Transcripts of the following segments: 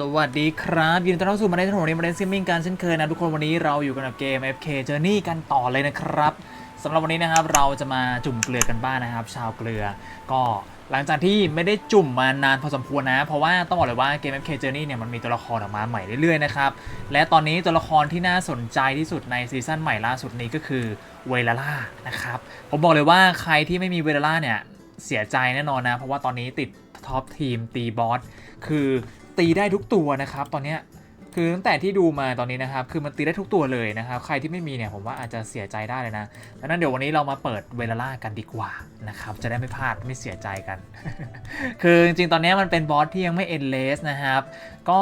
สวัสดีครับ ยินดีต้อนรับสู่มาในถนนนี้มาในซิมมิ่งการเช่นเคยนะทุกคนวันนี้เราอยู่กันกับเกม FK Journey กันต่อเลยนะครับสำหรับวันนี้นะครับเราจะมาจุ่มเกลือกันบ้างนะครับ ชาวเกลือ ก็หลังจากที่ไม่ได้จุ่มมานานพอสมควรนะ เพราะว่าต้องบอกเลยว่าเกม FK Journey เนี่ยมันมีตัวละครออกมาใหม่เรื่อยๆนะครับและตอนนี้ตัวละครที่น่าสนใจที่สุดในซีซั่นใหม่ล่าสุดนี้ก็คือเวลาล่านะครับผมบอกเลยว่าใครที่ไม่มีเวลาล่าเนี่ยเสียใจแน่นอนนะ เพราะว่าตอนนี้ติดท็อปทีมตีบอสคือ ตีได้ทุกตัวนะครับ ตอนเนี้ยคือตั้งแต่ที่ดูมาตอนนี้นะครับ คือมันตีได้ทุกตัวเลยนะครับ ใครที่ไม่มีเนี่ยผมว่าอาจจะเสียใจได้เลยนะดังนั้นเดี๋ยววันนี้เรามาเปิดเวลาล่ากันดีกว่านะครับ จะได้ไม่พลาดไม่เสียใจกัน คือจริงๆ ตอนนี้มันเป็นบอสที่ยังไม่เอ็นเลสนะครับ ก็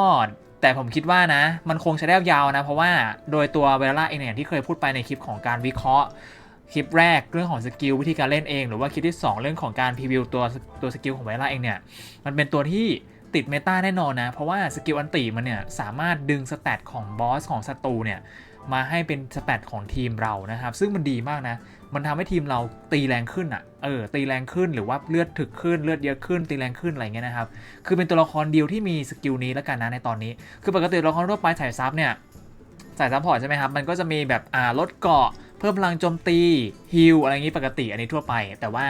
แต่ผมคิดว่านะ มันคงใช้ได้ยาวนะ เพราะว่าโดยตัวเวลาล่าเองเนี่ยที่เคยพูดไปในคลิปของการวิเคราะห์คลิปแรกเรื่องของสกิลวิธีการเล่นเอง หรือว่าคลิปที่ 2 เรื่องของการพรีวิวตัวตัวสกิลของเวลาเองเนี่ยมันเป็นตัวที่ ติดเมตาแน่นอนนะ เพราะว่าสกิลอันติมันเนี่ย สามารถดึงสแตทของบอสของศัตรูเนี่ย มาให้เป็นสแตทของทีมเรานะครับ ซึ่งมันดีมากนะ มันทำให้ทีมเราตีแรงขึ้นอะเออตีแรงขึ้นหรือว่าเลือดถึกขึ้นเลือดเยอะขึ้น ตีแรงขึ้นอะไรเงี้ยนะครับ คือเป็นตัวละครเดียวที่มีสกิลนี้แล้วกันนะในตอนนี้ คือปกติตัวละครทั่วไปถ่ายซับเนี่ยสายซัพพอร์ตใช่ไหมครับมันก็จะมีแบบอ่าลดเกาะเพิ่มพลังโจมตีฮิลอะไรอย่างนี้ปกติอันนี้ทั่วไป แต่ว่า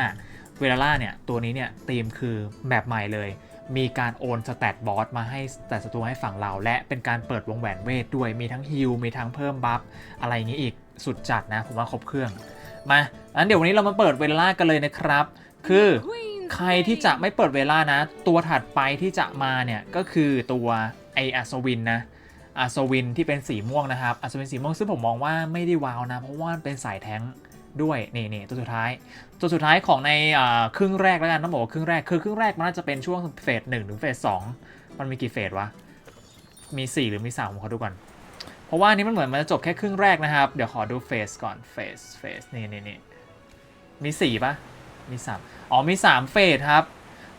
เวลาล่าเนี่ยตัวนี้เนี่ยธีมคือแบบใหม่เลย มีการโอนสแตทบอสมาให้แต่ศัตรูให้ฝั่งเรา และเป็นการเปิดวงแหวนเวทด้วยมีทั้งฮิลมีทั้งเพิ่มบัฟอะไรอย่างนี้อีกสุดจัดนะ ผมว่าครบเครื่อง มางั้นเดี๋ยววันนี้เรามาเปิดเวลากันเลยนะครับ คือใครที่จะไม่เปิดเวลานะ ตัวถัดไปที่จะมาเนี่ยก็คือตัวไออัศวินนะอัศวินที่เป็นสีม่วงนะครับอัศวินสีม่วงซึ่งผมมองว่าไม่ได้ว้าวนะ เพราะว่าเป็นสายแท้ง ด้วยนี่นี่ตัวสุดท้ายตัวสุดท้ายของในครึ่งแรกแล้วกันต้องบอกว่าครึ่งแรกคือครึ่งแรกมันน่าจะเป็นช่วงเฟสหนึ่งถึงเฟสสองมันมีกี่เฟสวะมี 4 หรือมี3ผมขอดูก่อน เพราะว่านี้มันเหมือนมันจะจบแค่ครึ่งแรกนะครับ เดี๋ยวขอดูเฟสก่อนเฟสเฟสนี่นี่นี่มี4ปะมี3อ๋อมี 3 เฟสครับ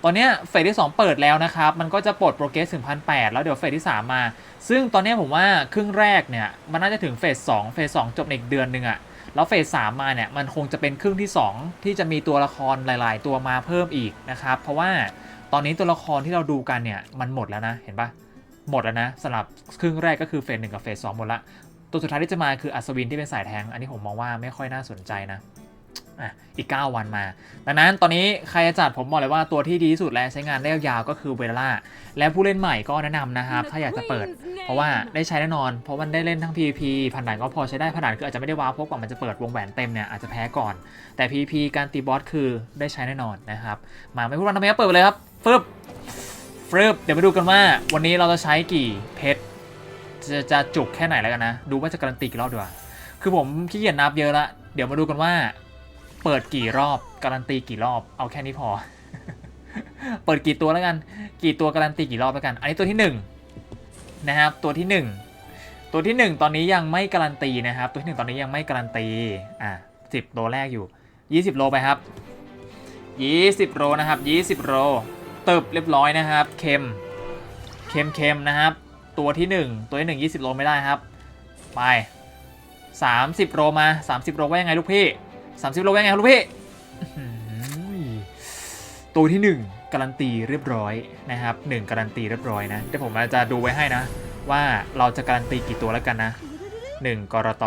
ตอนนี้เฟสที่ 2 เปิดแล้วนะครับ มันก็จะปลดโปรเกรสถึงพันแแล้วเดี๋ยวเฟสที่ 3 มา ซึ่งตอนนี้ผมว่าครึ่งแรกเนี่ย มันน่าจะถึงเฟส2เฟส2จบในอีกเดือนหนึ่งอะ แล้วเฟสสามาเนี่ยมันคงจะเป็นครึ่งที่ 2 ที่จะมีตัวละครหลาย ๆ ตัวมาเพิ่มอีกนะครับ เพราะว่าตอนนี้ตัวละครที่เราดูกันเนี่ยมันหมดแล้วนะเห็นปะหมดแล้วนะสำหรับครึ่งแรกก็คือเฟสหนึ่งกับเฟสสองหมดละตัวสุดท้ายที่จะมาคืออัศวินที่เป็นสายแทง อันนี้ผมมองว่าไม่ค่อยน่าสนใจนะ อะอีก 9 วันมา ดังนั้นตอนนี้ใครจะจัดผมบอกเลยว่าตัวที่ดีที่สุดและใช้งานได้ยาวๆก็คือเวล่าและผู้เล่นใหม่ก็แนะนำนะครับ ถ้าอยากจะเปิด เพราะว่าได้ใช้แน่นอน เพราะมันได้เล่นทั้ง PVP ผ่านด่านก็พอใช้ได้ผ่านด่านคืออาจจะไม่ได้ว้าวเพราะกว่ามันจะเปิดวงแหวนเต็มเนี่ยอาจจะแพ้ก่อน แต่ PVP การตีบอสคือได้ใช้แน่นอนนะครับมาไม่พูดวันทำไมก็เปิดไปเลยครับฟึบฟึบเดี๋ยวมาดูกันว่าวันนี้เราจะใช้กี่เพชรจะจะจุกแค่ไหนแล้วกันนะ ดูว่าจะการันตีกี่รอบดีกว่า คือผมขี้เกียจนับเยอะละ เดี๋ยวมาดูกันว่า เปิดกี่รอบ การันตีกี่รอบ เอาแค่นี้พอ เปิดกี่ตัวแล้วกัน กี่ตัวการันตีกี่รอบแล้วกัน อันนี้ตัวที่หนึ่งนะครับตัวที่หนึ่งตัวที่หนึ่งตอนนี้ยังไม่การันตีนะครับ ตัวที่หนึ่งตอนนี้ยังไม่การันตีอะสิบโลแรกอยู่ยี่สิบโลไปครับยี่สิบโลนะครับยี่สิบโลเติบเรียบร้อยนะครับ เค็มเค็มเค็มนะครับ ตัวที่หนึ่งตัวที่หนึ่งยี่สิบโลไม่ได้ครับ ไปสามสิบโลมาสามสิบโลว่ายังไงลูกพี่ สามสิบโลว่ายังไงครับลูกพี่อื้อหือตัวที่หนึ่งการันตีเรียบร้อยนะครับหนึ่งการันตีเรียบร้อยนะเดี๋ยวผมจะดูไว้ให้นะ ว่าเราจะการันตีกี่ตัวแล้วกันนะหนึ่งกรต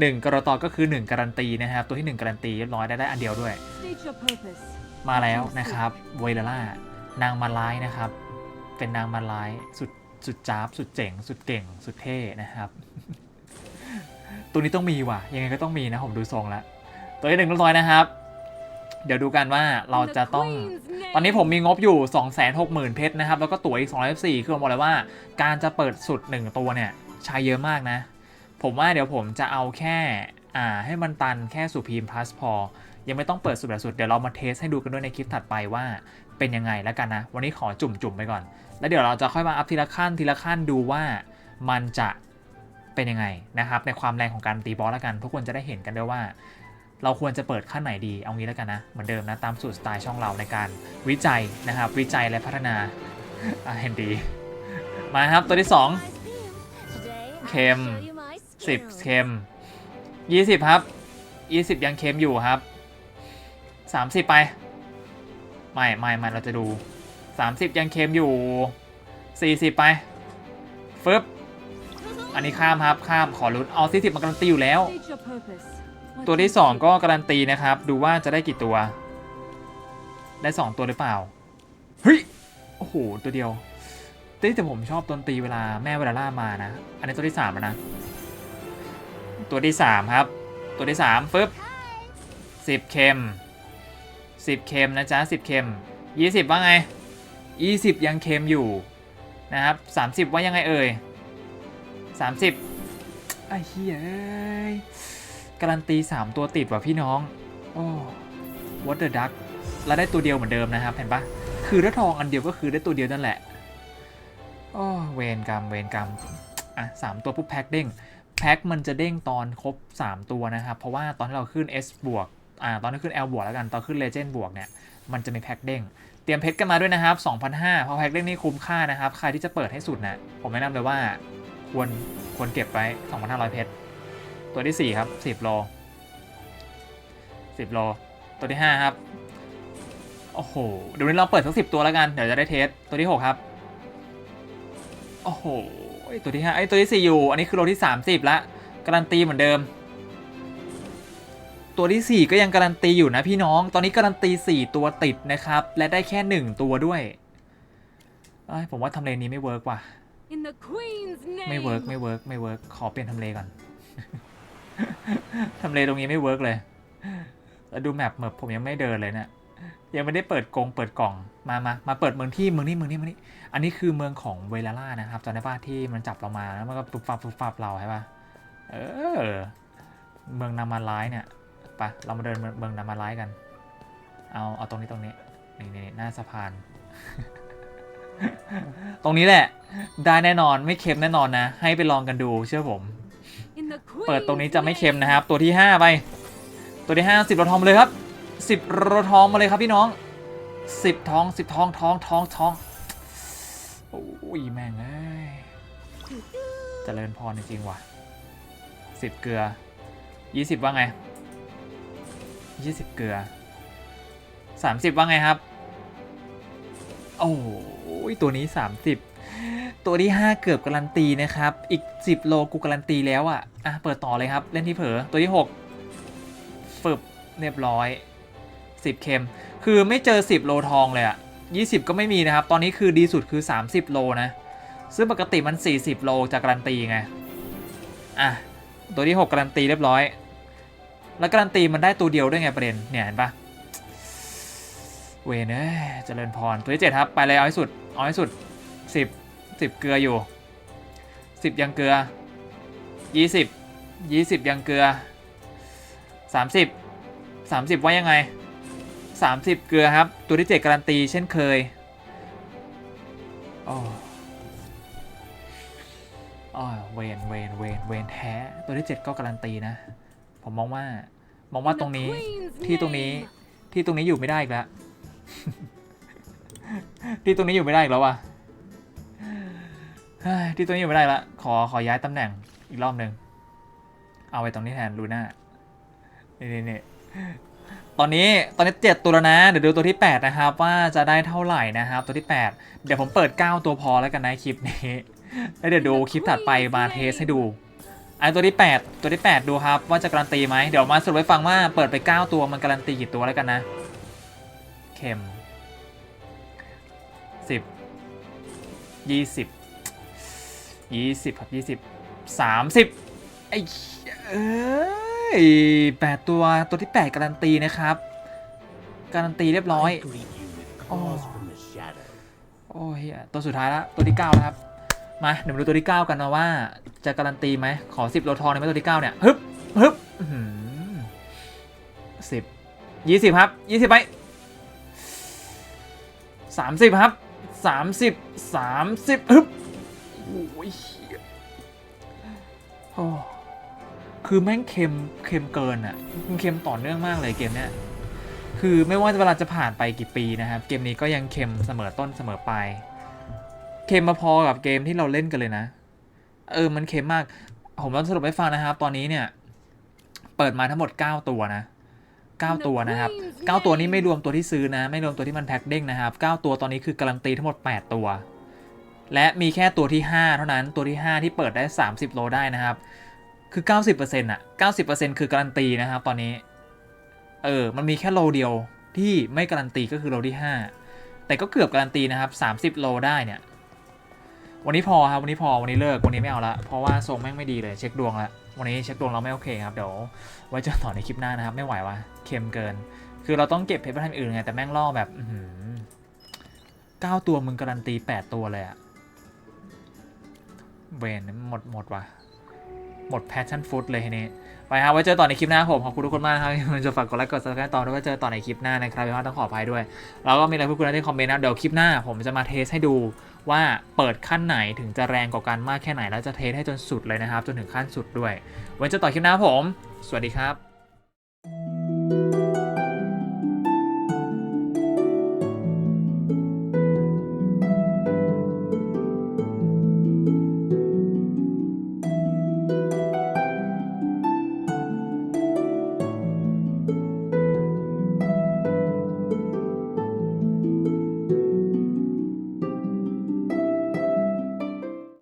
หนึ่งกรตก็คือหนึ่งการันตีนะครับ ตัวที่หนึ่งการันตีเรียบร้อยได้ได้อันเดียวด้วย State your purpose. มาแล้วนะครับเวลล่านางมาลายนะครับ เป็นนางมาลายสุดสุดจ้าบสุดเจ๋ง สุดเก่ง สุดเท่นะครับ ตัวนี้ต้องมีว่ะ ยังไงก็ต้องมีนะผมดูทรงแล้วตัวที่หนึ่งเรียบร้อยนะครับ เดี๋ยวดูกันว่าเราจะต้อง ตอนนี้ผมมีงบอยู่ 260,000 เพชรนะครับ แล้วก็ตั๋วอีก214คือผมบอกเลยว่า การจะเปิดสุด 1 ตัวเนี่ยใช้เยอะมากนะ ผมว่าเดี๋ยวผมจะเอาแค่อ่าให้มันตันแค่สุพีมพลัสพอ ยังไม่ต้องเปิดสุดแบบสุด เดี๋ยวเรามาเทสให้ดูกันด้วยในคลิปถัดไปว่าเป็นยังไงแล้วกันนะ วันนี้ขอจุ่มๆไปก่อน แล้วเดี๋ยวเราจะค่อยมาอัพทีละขั้นทีละขั้นดูว่ามันจะ เป็นยังไงนะครับในความแรงของการตีบอสแล้วกัน ทุกคนจะได้เห็นกันด้วยว่า เราควรจะเปิดขั้นไหนดีเอางี้แล้วกันนะเหมือนเดิมนะตามสูตรสไตล์ช่องเราในการวิจัยนะครับ วิจัยและพัฒนาเห็นดีมาครับตัวที่ 2 เค็ม 10 เค็ม 20 ครับ 20 ยังเค็มอยู่ครับ 30 ไป ไม่ไม่ไม่เราจะดู 30 ยังเค็มอยู่ 40 ไปฟึบ อันนี้ข้ามครับข้ามขอลุ้นเอา40มันการันตีอยู่แล้ว ตัวที่ 2 ก็การันตีนะครับ ดูว่าจะได้กี่ตัว ได้ 2 ตัวหรือเปล่าเฮ้ยโอ้โหตัวเดียวแต่แต่ผมชอบดนตรีเวลาแม่เวลาล่ามานะ อันนี้ตัวที่3แล้วนะ ตัวที่ 3 ครับ ตัวที่3ฟึบ10เค็ม10เค็มนะจ๊ะ10เค็ม20 ว่าไง 20 ยังเค็มอยู่นะครับ 30 ว่ายังไงเอ่ย 30ไอ้เหี้ยเอ้ยการันตี 3 ตัวติดว่ะพี่น้อง โอ้ what the duck แล้วได้ตัวเดียวเหมือนเดิมนะครับ เห็นปะคือถ้ทองอันเดียวก็คือได้ตัวเดียวนั่นแหละ โอ้เวรกรรมเวรกรรมอะสามตัวปุ๊บแพ็คเด้ง แพ็คมันจะเด้งตอนครบ 3 ตัวนะครับ เพราะว่าตอนที่เราขึ้น S บวก อ่า ตอนที่ขึ้น L บวกแล้วกัน ตอนขึ้น Legend บวกเนี่ย มันจะมีแพ็คเด้ง เตรียมเพชรกันมาด้วยนะครับ2,500เพราะแพ็คเด้งนี่คุ้มค่านะครับ ใครที่จะเปิดให้สุดนะ ผมแนะนำเลยว่า ควรควรเก็บไว้ 2,500 เพชร ตัวที่ 4 ครับ 10โล10โลตัวที่ 5 ครับ โอ้โหเดี๋ยวนี้เราเปิดทั้ง10 ตัวแล้วกัน เดี๋ยวจะได้เทส ตัวที่ 6 ครับ โอ้โหตัวที่5ไอ้ตัวที่ 4 อยู่ อันนี้คือโลที่ 30 ละการันตีเหมือนเดิม ตัวที่ 4 ก็ยังการันตีอยู่นะพี่น้อง ตอนนี้การันตี 4 ตัวติดนะครับ และได้แค่ 1 ตัวด้วยผมว่าทำเลนี้ไม่เวิร์กว่ะ ไม่เวิร์กไม่เวิร์กไม่เวิร์กขอเปลี่ยนทำเลก่อน ทำเลตรงนี้ไม่เวิร์กเลยแล้วดูแมปเหมือนผมยังไม่เดินเลยเนะี่ยยังไม่ได้เปิดกรงเปิดกล่องมามามาเปิดเมืองที่เมืองนี้เมืองนี้เมืองนี้ อันนี้คือเมืองของเวลาล่านะครับจำได้ป่ะที่มันจับเรามาแล้วมันก็ปุบฟับปุบฟับเราใช่ป่ะเออ เมืองนามาไลายเนี่ยไปะเรามาเดินเมืองนามาไลายกัน เอาเอาตรงนี้ตรงนี้นี่นี่หน้าสะพาน ตรงนี้แหละ ได้แน่นอนไม่เค็มแน่นอนนะ ให้ไปลองกันดูเชื่อผม เปิดตรงนี้จะไม่เค็มนะครับ ตัวที่ 5 ไป ตัวที่5 10โลทองมาเลยครับ 10โลทองมาเลยครับพี่น้อง 10ทอง10ทองทองทองทองโอ้ยแม่งเอ้ยเจริญพรจริงๆว่ะ10เกลือ20ว่าไง20เกลือ30ว่าไงครับ โอ้ย ตัวนี้ 30 ตัวที่ 5 เกือบการันตีนะครับ อีก 10 โลกูการันตีแล้วอะ อะ เปิดต่อเลยครับ เล่นที่เผลอตัวที่ 6 ฝึบเรียบร้อย 10 เค็ม คือไม่เจอ 10 โลทองเลยอะ20 ก็ไม่มีนะครับ ตอนนี้คือดีสุดคือ 30 โลนะ ซึ่งปกติมัน 40 โลจะการันตีไง อะ ตัวที่ 6 การันตีเรียบร้อย แล้วการันตีมันได้ตัวเดียวด้วยไงประเด็น เนี่ยเห็นปะ เวนเอ้ยเจริญพรตัวที่7ครับ ไปเลยเอาให้สุด เอาให้สุด10 10เกลืออยู่10ยังเกลือ20 20ยังเกลือ30 30ว่ายังไง30เกลือครับ ตัวที่7การันตีเช่นเคยโอ้อเวนเวนเวนเวนแท้ตัวที่7ก็การันตีนะ ผมมองว่ามองว่าตรงนี้ที่ตรงนี้ที่ตรงนี้อยู่ไม่ได้อีกแล้ว ที่ตรงนี้อยู่ไม่ได้อีกแล้ววะที่ตรงนี้อยู่ไม่ได้ละ ขอขอย้ายตำแหน่งอีกรอบหนึ่ง เอาไว้ตรงนี้แทนลูน่านี่นี่นี่ตอนนี้ตอนนี้เจ็ดตัวแล้วนะ เดี๋ยวดูตัวที่ 8 นะครับ ว่าจะได้เท่าไหร่นะครับ ตัวที่ 8 เดี๋ยวผมเปิด 9 ตัวพอแล้วกันนะคลิปนี้ แล้วเดี๋ยวดูคลิปถัดไปมาเทสให้ดูไอ้ตัวที่ 8 ตัวที่ 8 ดูครับว่าจะการันตีไหมเดี๋ยวมาสรุปให้ฟังว่าเปิดไป 9 ตัวมันการันตีกี่ตัวแล้วกันนะ เข็มสิบยี่สิบยี่สิบครับยี่สิบสามสิบไอ้เอ้ยแปดตัวตัวที่แปดการันตีนะครับ การันตีเรียบร้อย I greet you with claws from the shadow. โอ้ยเหี้ยตัวสุดท้ายแล้วตัวที่9แล้วครับ มาเดี๋ยวมาดูตัวที่9กันนะว่า จะการันตีไหมขอ10โลทองในไหมตัวที่9เนี่ยฮึบฮึบสิบยี่สิบครับยี่สิบไป สามสิบครับสามสิบสามสิบฮึบโอ้ยเหี้ยโอ้คือแม่งเค็มเค็มเกินอะมันเค็มต่อเนื่องมากเลยเกมเนี้ยคือไม่ว่าเวลาจะผ่านไปกี่ปีนะครับ เกมนี้ก็ยังเค็มเสมอต้นเสมอปลายเค็มมาพอกับเกมที่เราเล่นกันเลยนะ เออมันเค็มมาก ผมต้องสรุปให้ฟังนะครับ ตอนนี้เนี่ย เปิดมาทั้งหมด 9 ตัวนะ 9 ตัวนะครับ 9 ตัวนี้ไม่รวมตัวที่ซื้อนะ ไม่รวมตัวที่มันแพ็คเด้งนะครับ 9 ตัวตอนนี้คือการันตีทั้งหมด 8 ตัว และมีแค่ตัวที่ 5 เท่านั้นตัวที่ 5 ที่เปิดได้ 30 โลได้นะครับ คือ 90%อะ 90%คือการันตีนะครับตอนนี้ เออ มันมีแค่โลเดียวที่ไม่การันตีก็คือโลที่ 5 แต่ก็เกือบการันตีนะครับ 30 โลได้เนี่ย วันนี้พอครับ วันนี้พอ วันนี้เลิก วันนี้ไม่เอาละ เพราะว่าทรงแม่งไม่ดีเลย เช็คดวงละ วันนี้เช็คดวงเราไม่โอเคครับ เดี๋ยวไว้เจอต่อในคลิปหน้านะครับ ไม่ไหววะเค็มเกิน คือเราต้องเก็บเพชรพันอื่นไง แต่แม่งล่อแบบเก้าตัวมึงการันตีแปดตัวเลยอะเวนหมดหมดว่ะหมดแพชชั่นฟุตเลยทีนี้ ไปครับไว้เจอต่อในคลิปหน้าผมขอบคุณทุกคนมากครับมันจะฝากกดไลค์กดซับสไครต์ต่อด้วยไว้เจอต่อในคลิปหน้านะครับพี่ว่าต้องขออภัยด้วย แล้วก็มีอะไรพูดคุยได้ที่คอมเมนต์นะเดี๋ยวคลิปหน้าผมจะมาเทสให้ดู ว่าเปิดขั้นไหนถึงจะแรงกว่ากันมากแค่ไหนแล้วจะเทสให้จนสุดเลยนะครับ จนถึงขั้นสุดด้วยไว้เจอต่อคลิปหน้าผม สวัสดีครับ